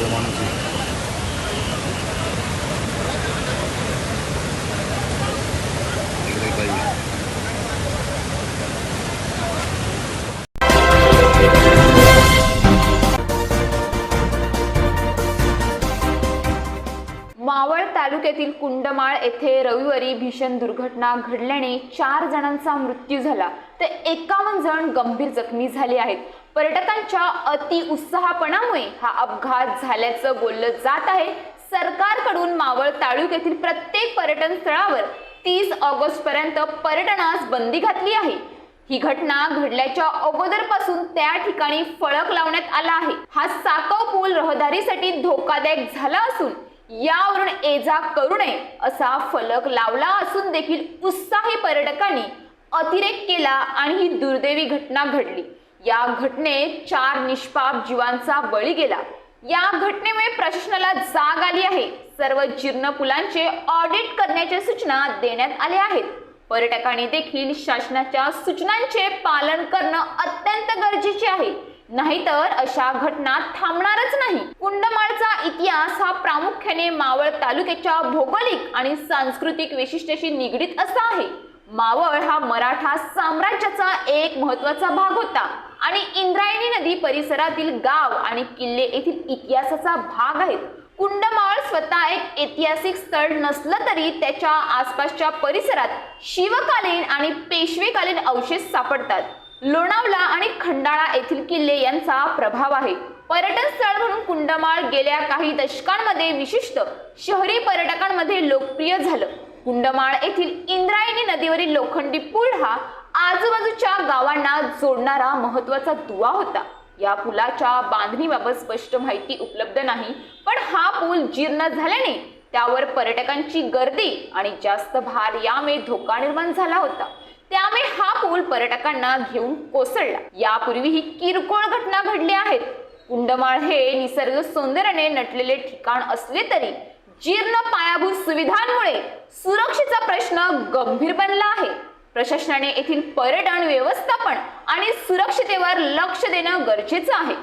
Roman Musik. Maval तालुक्यातील कुंडमाळ येथे रविवारी भीषण दुर्घटना घडल्याने चार जणांचा मृत्यू झाला. तर एकावन्न जण गंभीर जखमी झाले आहेत. पर्यटकांच्या अति उत्साहपणामुळे हा अपघात झाल्याचं बोललं जात आहे. सरकारकडून मावळ तालुक्यातील प्रत्येक पर्यटन स्थळावर तीस ऑगस्ट पर्यंत पर्यटनास बंदी घातली आहे. ही घटना घडल्याच्या अगोदरपासून त्या ठिकाणी फळक लावण्यात आला आहे. हा साकव पूल रहदारीसाठी धोकादायक झाला असून यावरून एजा करू नये असा फलक लावला असून देखील उत्साही पर्यटकांनी अतिरेक केला आणि ही दुर्दैवी घटना घडली. या घटनेत चार निष्पाप जीवांचा बळी गेला. या घटनेमुळे प्रशासनाला जाग आली आहे. सर्व जीर्ण पुलांचे ऑडिट करण्याच्या सूचना देण्यात आल्या आहेत. पर्यटकांनी देखील शासनाच्या सूचनांचे पालन करणं अत्यंत गरजेचे आहे. नाहीतर अशा घटना थांबणारच नाही. कुंडमाळचा इतिहास हा प्रामुख्याने मावळ तालुक्याच्या भौगोलिक आणि सांस्कृतिक वैशिष्ट्याशी निगडीत असा आहे. मावळ हा मराठा साम्राज्याचा एक महत्त्वाचा भाग होता आणि इंद्रायणी नदी परिसरातील गाव आणि किल्ले येथील इतिहासाचा भाग आहेत. कुंडमाळ स्वतः एक ऐतिहासिक स्थळ नसलं तरी त्याच्या आसपासच्या परिसरात शिवकालीन आणि पेशवेकालीन अवशेष सापडतात. लोणावला आणि खंडाळा येथील किल्ले यांचा प्रभाव आहे. पर्यटन स्थळ म्हणून कुंडमाळ गेल्या काही दशकांमध्ये विशिष्ट शहरी पर्यटकांमध्ये लोकप्रिय झालं. कुंडमाळ येथील इंद्रायणी नदीवरील लोखंडी पूल हा आजूबाजूच्या गावांना जोडणारा महत्त्वाचा दुवा होता. या पुलाच्या बांधणीबाबत स्पष्ट माहिती उपलब्ध नाही पण हा पूल जीर्ण झाल्याने त्यावर पर्यटकांची गर्दी आणि जास्त भार यामुळे धोका निर्माण झाला होता. त्यामुळे हा पूल पर्यटकांना घेऊन कोसळला. यापूर्वीही किरकोळ घटना घडल्या आहेत. कुंडमाळ हे निसर्ग सौंदर्याने नटलेले ठिकाण असले तरी जीर्ण पायाभूत सुविधांमुळे सुरक्षेचा प्रश्न गंभीर बनला आहे. प्रशासनाने येथील पर्यटन व्यवस्थापन आणि सुरक्षितेवर लक्ष देणं गरजेचं आहे.